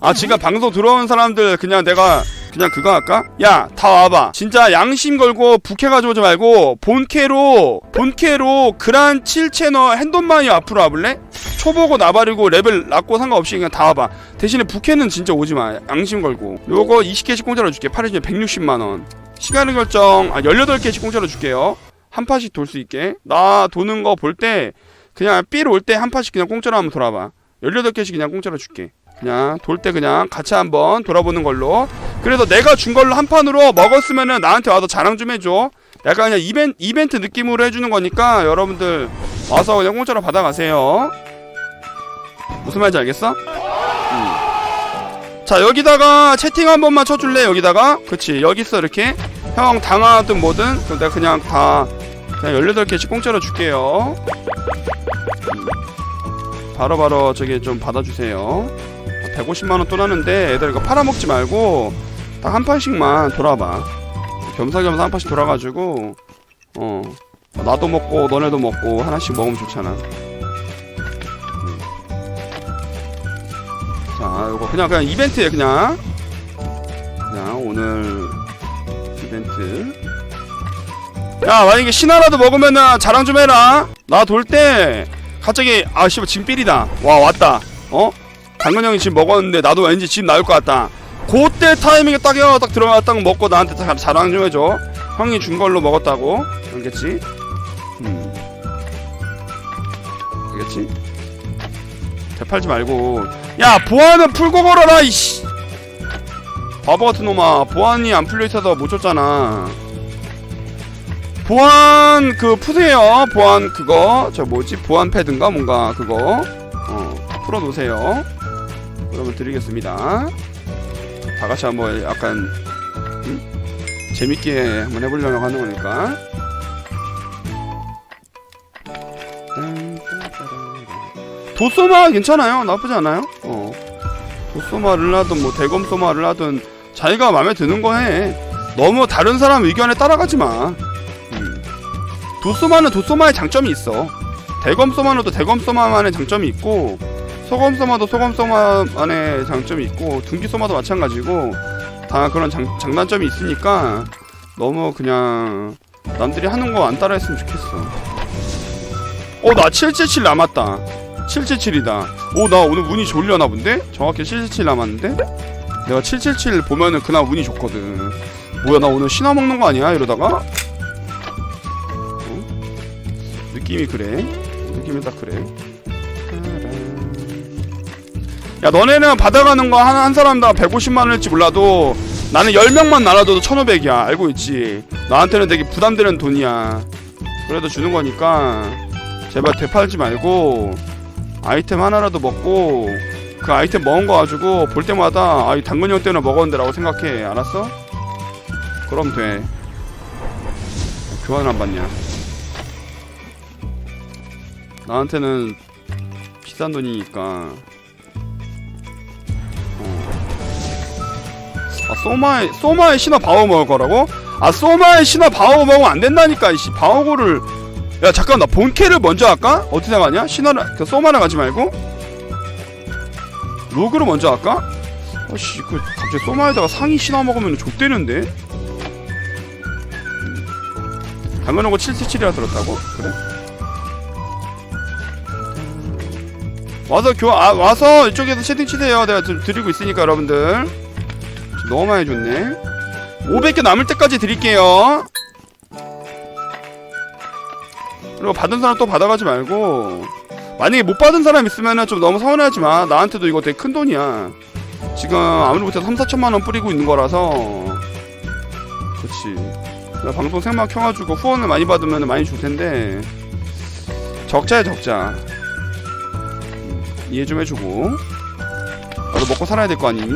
아 지금 방송 들어온 사람들 그냥 내가 그냥 그거 할까? 야 다 와봐. 진짜 양심 걸고 부캐 가져오지 말고 본캐로 본캐로 그란 7채널 핸돈만이 앞으로 와볼래? 초보고 나발이고 레벨 낮고 상관없이 그냥 다 와봐. 대신에 부캐는 진짜 오지 마. 양심 걸고. 요거 20개씩 공짜로 줄게. 8회 중에 160만 원. 시간의 결정. 아 18개씩 공짜로 줄게요. 한 판씩 돌 수 있게. 나 도는 거 볼 때 그냥 삘 올 때한 판씩 그냥 공짜로 한번 돌아봐. 18개씩 그냥 공짜로 줄게 그냥 돌 때 그냥 같이 한번 돌아보는 걸로. 그래서 내가 준 걸로 한 판으로 먹었으면은 나한테 와서 자랑 좀 해줘. 약간 그냥 이벤, 이벤트 느낌으로 해주는 거니까 여러분들 와서 그냥 공짜로 받아가세요. 무슨 말인지 알겠어? 음. 자 여기다가 채팅 한 번만 쳐줄래? 여기다가? 그치. 여기 있어 이렇게. 형 당하든 뭐든 그럼 내가 그냥 다 그냥 18개씩 공짜로 줄게요. 음. 바로 바로 저기 좀 받아주세요 150만원 또 나는데 애들 이거 팔아먹지 말고 딱 한 판씩만 돌아봐. 겸사겸사 한 판씩 돌아가지고 어 나도 먹고 너네도 먹고 하나씩 먹으면 좋잖아. 음. 자 이거 그냥 그냥 이벤트에 그냥. 그냥 오늘 이벤트. 야 만약에 신화라도 먹으면은 자랑 좀 해라. 나 돌 때 갑자기 아 씨발 지금 삘이다. 와 왔다. 어? 당근 형이 지금 먹었는데 나도 왠지 지금 나올 것 같다. 그때 타이밍에 딱 형, 딱 들어갔다고 먹고 나한테 자, 자랑 좀 해줘. 형이 준 걸로 먹었다고. 알겠지? 음. 알겠지? 대팔지 말고. 야 보안은 풀고 걸어라 이씨. 바보 같은 놈아. 보안이 안 풀려 있어서 못 줬잖아. 보안 그 푸세요. 보안 그거. 저 뭐지? 보안 패드인가? 뭔가 그거. 어 풀어 놓으세요 그러면 드리겠습니다. 다 같이 한번 약간 음? 재밌게 한번 해보려고 하는 거니까. 도소마 괜찮아요? 나쁘지 않아요? 어. 도소마를 하든 뭐 대검소마를 하든 자기가 마음에 드는 거 해. 너무 다른 사람 의견에 따라가지 마. 음. 도소마는 도소마의 장점이 있어. 대검소마는 대검소마만의 장점이 있고 소검소마도 소검소마만의 장점이 있고 둔기소마도 마찬가지고 다 그런 장, 장단점이 있으니까 너무 그냥 남들이 하는 거 안 따라했으면 좋겠어 어나 777 남았다 777이다 오 나 오늘 운이 좋으려나 본데? 정확히 777 남았는데? 내가 777 보면은 그날 운이 좋거든 뭐야 나 오늘 신화 먹는 거 아니야 이러다가? 어? 느낌이 그래 느낌이 딱 그래 야 너네는 받아가는 거 한 한 사람당 150만 원일지 몰라도 나는 10명만 날아줘도 1500이야. 알고 있지? 나한테는 되게 부담되는 돈이야. 그래도 주는 거니까 제발 되팔지 말고 아이템 하나라도 먹고 그 아이템 먹은 거 가지고 볼 때마다 아이 당근 형 때는 먹었는데 라고 생각해. 알았어? 그럼 돼. 교환 안 받냐? 나한테는 비싼 돈이니까 아 소마의 소마의 신화 바오 먹을 거라고? 아 소마의 신화 바오 먹으면 안 된다니까 이씨 바오고를 야 잠깐 나 본캐를 먼저 할까? 어떻게 생각하냐? 신화를 그 소마랑 가지 말고 로그를 먼저 할까? 아씨 그 갑자기 소마에다가 상위 신화 먹으면 족되는데 당근하고 777이라 들었다고? 그래? 와서 교 아, 와서 이쪽에서 채팅 치세요 내가 드, 드리고 있으니까 여러분들 너무 많이 줬네. 500개 남을 때까지 드릴게요. 그리고 받은 사람 또 받아가지 말고 만약에 못 받은 사람 있으면은 좀 너무 서운하지 마. 나한테도 이거 되게 큰 돈이야. 지금 아무리 못해도 3, 4천만 원 뿌리고 있는 거라서. 그치. 내가 방송 생막 켜가지고 후원을 많이 받으면 많이 줄 텐데. 적자야 적자. 음, 이해 좀 해주고. 나도 먹고 살아야 될 거 아니니?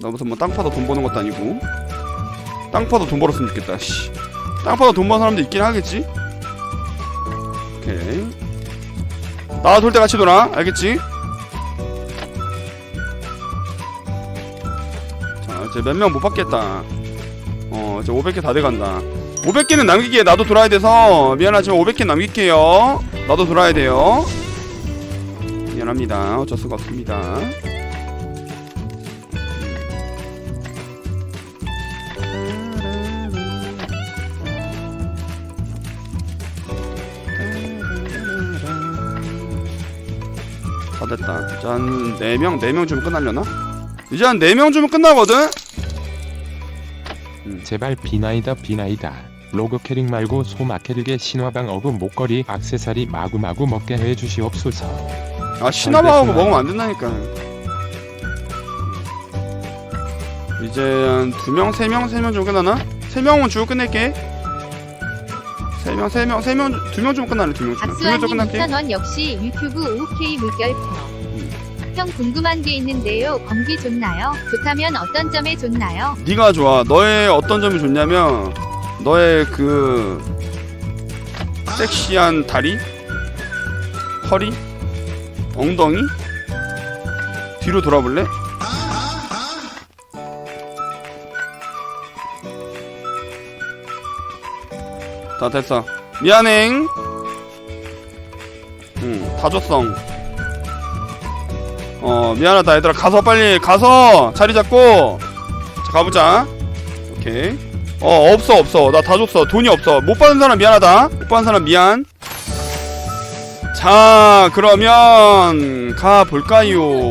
나 무슨 뭐 땅 파도 돈 버는 것도 아니고. 땅 파도 돈 벌었으면 좋겠다 씨. 땅 파도 돈 버는 사람도 있긴 하겠지? 오케이. 나와 돌 때 같이 놀아 알겠지? 자 이제 몇 명 못 받겠다. 어 이제 500개 다 돼간다. 500개는 남기기에 나도 돌아야 돼서. 미안하지만 500개 남길게요. 나도 돌아야 돼요. 미안합니다. 어쩔 수가 없습니다. 됐다. 이제 한 4명, 4명 주면 끝나려나? 이제 한 4명 주면 끝나거든? 제발 비나이다 비나이다. 로그 캐릭 말고 소마 캐릭의 신화방 어그 목걸이 악세사리 마구마구 먹게 해 주시옵소서. 아 신화방하고. 먹으면 안 된다니까 이제 한두 명, 세 명, 세명좀 끝나나? 세 명은 주고 끝낼게 세 명, 세 명, 세 명, 두 명 좀 끝나네 두명 좀. 두명 좀 악수아님 끝날게 2,000원 역시 유튜브 OK 물결표. 형 궁금한 게 있는데요. 검기 좋나요? 좋다면 어떤 점에 좋나요? 네가 좋아 너의 어떤 점이 좋냐면 너의 그 섹시한 다리 허리 엉덩이 뒤로 돌아볼래? 다 됐어. 미안해. 응다 줬어. 어 미안하다. 얘들아 가서 빨리 가서 자리 잡고. 자 가보자. 오케이. 어 없어 없어. 나 다 줬어. 돈이 없어. 못 받은 사람 미안하다. 못 받은 사람 미안. 자 그러면 가볼까요